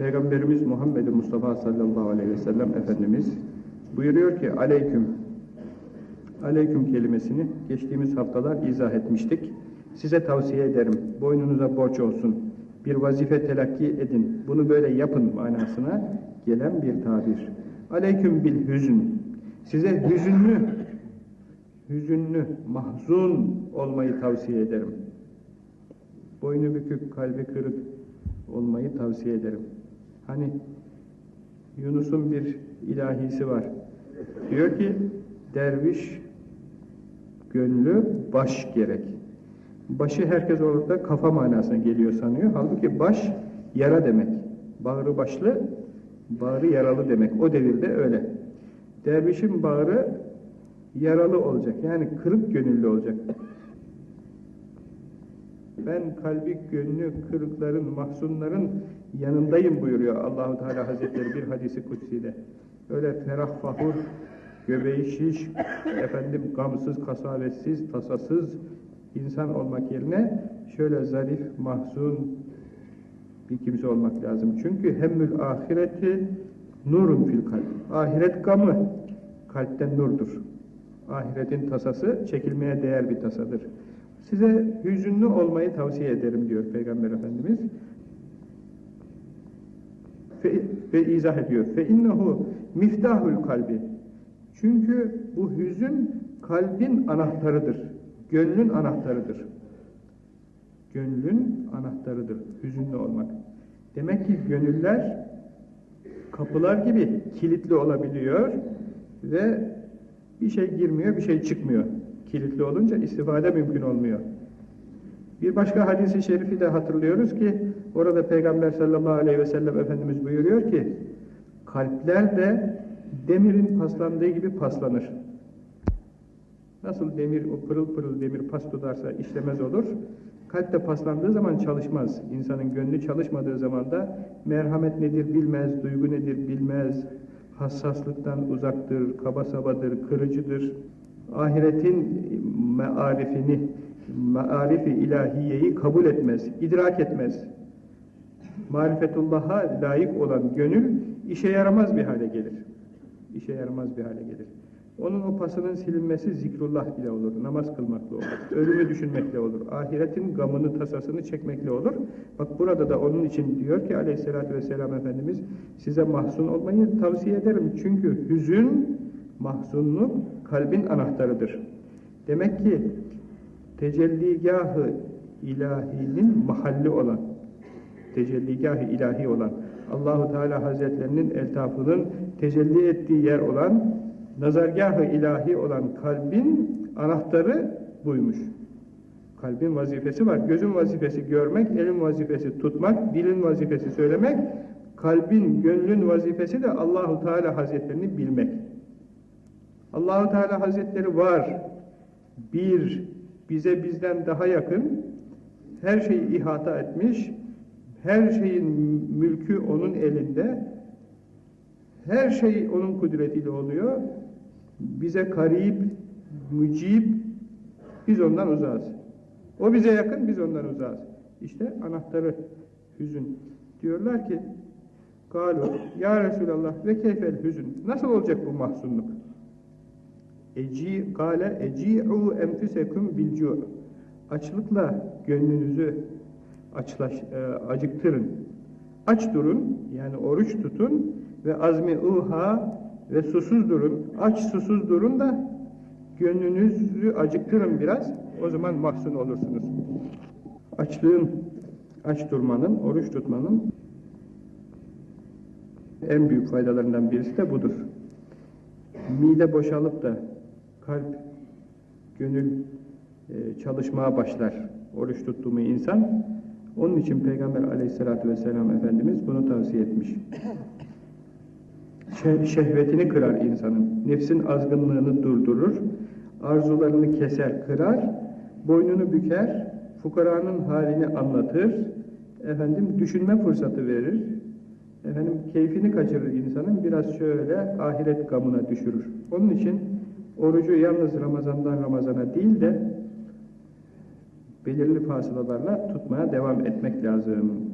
Peygamberimiz Muhammed Mustafa sallallahu aleyhi ve sellem Efendimiz buyuruyor ki aleyküm aleyküm kelimesini geçtiğimiz haftalar izah etmiştik. Size tavsiye ederim. Boynunuza borç olsun. Bir vazife telakki edin. Bunu böyle yapın manasına gelen bir tabir. Aleyküm bil hüzn. Size hüzünlü, hüzünlü, mahzun olmayı tavsiye ederim. Boynu bükük, kalbi kırık olmayı tavsiye ederim. Hani Yunus'un bir ilahisi var. Diyor ki derviş gönlü baş gerek. Başı herkes orada kafa manasına geliyor sanıyor. Halbuki baş yara demek. Bağrı başlı, bağrı yaralı demek. O devirde öyle. Dervişin bağrı yaralı olacak. Yani kırık gönüllü olacak. Ben kalbi gönlü kırıkların, mahzunların yanındayım buyuruyor Allahu Teala Hazretleri bir hadisi kutsiyle. Öyle ferah fahur, göbeği şiş, efendim gamsız, kasavetsiz, tasasız insan olmak yerine şöyle zarif, mahzun bir kimse olmak lazım. Çünkü hemmül ahireti nurun fil kalp. Ahiret gamı kalpten nurdur. Ahiretin tasası çekilmeye değer bir tasadır. Size hüzünlü olmayı tavsiye ederim diyor Peygamber Efendimiz. Fe, ve izah ediyor. Fe innehu miftahul kalbi. Çünkü bu hüzün kalbin anahtarıdır. Gönlün anahtarıdır. Gönlün anahtarıdır. Hüzünlü olmak. Demek ki gönüller kapılar gibi kilitli olabiliyor ve bir şey girmiyor, bir şey çıkmıyor. Kilitli olunca istifade mümkün olmuyor. Bir başka hadisi şerifi de hatırlıyoruz ki orada Peygamber sallallahu aleyhi ve sellem Efendimiz buyuruyor ki kalpler de demirin paslandığı gibi paslanır. Nasıl demir, o pırıl pırıl demir pas tutarsa işlemez olur. Kalp de paslandığı zaman çalışmaz. İnsanın gönlü çalışmadığı zaman da merhamet nedir bilmez, duygu nedir bilmez, hassaslıktan uzaktır, kaba sabadır, kırıcıdır. Ahiretin mearifini, mearifi ilahiyeyi kabul etmez, idrak etmez. Marifetullah'a layık olan gönül işe yaramaz bir hale gelir. İşe yaramaz bir hale gelir. Onun o pasının silinmesi zikrullah ile olur, namaz kılmakla olur, ölümü düşünmekle olur, ahiretin gamını, tasasını çekmekle olur. Bak burada da onun için diyor ki aleyhissalatü vesselam Efendimiz, size mahzun olmayı tavsiye ederim. Çünkü hüzün, mahzunluk kalbin anahtarıdır. Demek ki tecelligahı ilahinin mahalli olan, tecelligahı ilahi olan, Allahu Teala Hazretlerinin eltafının tecelli ettiği yer olan, nazargahı ilahi olan kalbin anahtarı buymuş. Kalbin vazifesi var. Gözün vazifesi görmek, elin vazifesi tutmak, dilin vazifesi söylemek, kalbin, gönlün vazifesi de Allahu Teala Hazretlerini bilmek. Allahu Teala Hazretleri var. Bir, bize bizden daha yakın, her şeyi ihata etmiş, her şeyin mülkü onun elinde, her şey onun kudretiyle oluyor. Bize karib, mücib, biz ondan uzağız. O bize yakın, biz ondan uzağız. İşte anahtarı hüzün. Diyorlar ki, Galu, Ya Resulallah ve keyfel hüzün. Nasıl olacak bu mahzunluk? Eci, gale, eci'u enfüseküm bilcu. Açlıkla gönlünüzü açlaş, e, acıktırın. Aç durun, yani oruç tutun ve azmi uha ve susuz durun. Aç susuz durun da gönlünüzü acıktırın biraz. O zaman mahzun olursunuz. Açlığın, aç durmanın, oruç tutmanın en büyük faydalarından birisi de budur. Mide boşalıp da kalp, gönül e, çalışmaya başlar. Oruç tuttuğu mu insan. Onun için Peygamber aleyhissalatü vesselam Efendimiz bunu tavsiye etmiş. Şehvetini kırar insanın. Nefsin azgınlığını durdurur. Arzularını keser, kırar. Boynunu büker. Fukaranın halini anlatır. Efendim düşünme fırsatı verir. Efendim keyfini kaçırır insanın. Biraz şöyle ahiret gamına düşürür. Onun için orucu yalnız Ramazan'dan Ramazan'a değil de belirli fasılalarla tutmaya devam etmek lazım.